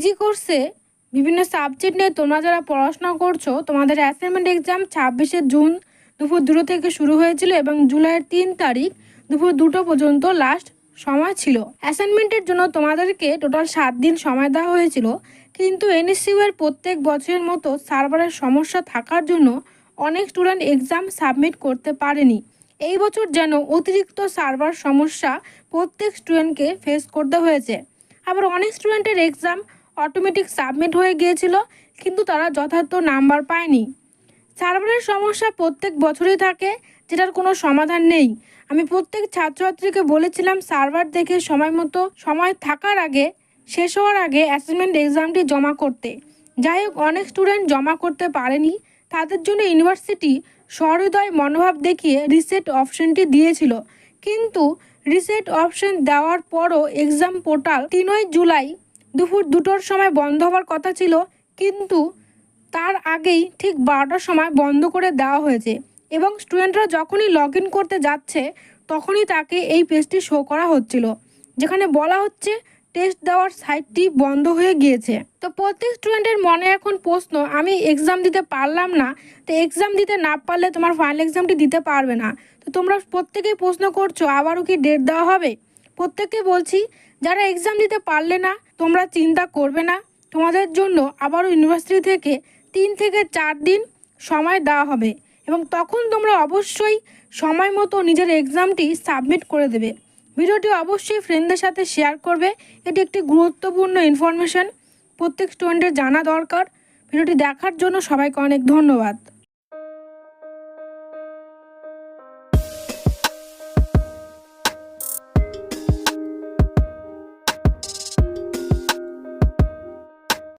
PG কোর্সে বিভিন্ন subject নিয়ে তোমরা যারা পড়াশোনা করছ, তোমাদের অ্যাসাইনমেন্ট এক্সাম ছাব্বিশে জুন দুপুর দুটো থেকে শুরু হয়েছিল এবং জুলাইয়ের তিন তারিখ দুপুর দুটো পর্যন্ত লাস্ট সময় ছিল। অ্যাসাইনমেন্টের জন্য তোমাদেরকে টোটাল সাত দিন সময় দেওয়া হয়েছিল। কিন্তু এনএসইউ এর প্রত্যেক বছরের মতো সার্ভারের সমস্যা থাকার জন্য অনেক স্টুডেন্ট এক্সাম সাবমিট করতে পারেনি। এই বছর যেন অতিরিক্ত সার্ভার সমস্যা প্রত্যেক স্টুডেন্টকে ফেস করতে হয়েছে। আবার অনেক স্টুডেন্টের এক্সাম অটোমেটিক সাবমিট হয়ে গিয়েছিল, কিন্তু তারা যথার্থ নাম্বার পায়নি। সার্ভারের সমস্যা প্রত্যেক বছরই থাকে, যেটার কোনো সমাধান নেই। আমি প্রত্যেক ছাত্রছাত্রীকে বলেছিলাম সার্ভার দেখে সময় মতো, সময় থাকার আগে, শেষ হওয়ার আগে অ্যাসাইনমেন্ট এক্সামটি জমা করতে। যাই হোক, অনেক স্টুডেন্ট জমা করতে পারেনি। তাদের জন্য ইউনিভার্সিটি সহৃদয় মনোভাব দেখিয়ে রিসেট অপশনটি দিয়েছিল। কিন্তু রিসেট অপশন দেওয়ার পরও এক্সাম পোর্টাল তিনই জুলাই দুপুর দুটোর সময় বন্ধ হওয়ার কথা ছিল, কিন্তু তার আগেই ঠিক বারোটার সময় বন্ধ করে দেওয়া হয়েছে এবং স্টুডেন্টরা যখনই লগ ইন করতে যাচ্ছে, তখনই তাকে এই পেজটি শো করা হচ্ছিল, যেখানে বলা হচ্ছে টেস্ট দেওয়ার সাইটটি বন্ধ হয়ে গিয়েছে। তো প্রত্যেক স্টুডেন্টের মনে এখন প্রশ্ন, আমি এক্সাম দিতে পারলাম না, তো এক্সাম দিতে না পারলে তোমার ফাইনাল এক্সামটি দিতে পারবে না। তো তোমরা প্রত্যেকেই প্রশ্ন করছ, আবারও কি ডেট দেওয়া হবে? প্রত্যেককে বলছি, যারা এক্সাম দিতে পারলে না, তোমরা চিন্তা করবে না। তোমাদের জন্য আবারও ইউনিভার্সিটি থেকে তিন থেকে চার দিন সময় দেওয়া হবে এবং তখন তোমরা অবশ্যই সময় মতো নিজের এক্সামটি সাবমিট করে দেবে। ভিডিওটি অবশ্যই ফ্রেন্ডদের সাথে শেয়ার করবে। এটি একটি গুরুত্বপূর্ণ ইনফরমেশন প্রত্যেক স্টুডেন্টের জানা দরকার। ভিডিওটি দেখার জন্য সবাইকে অনেক ধন্যবাদ।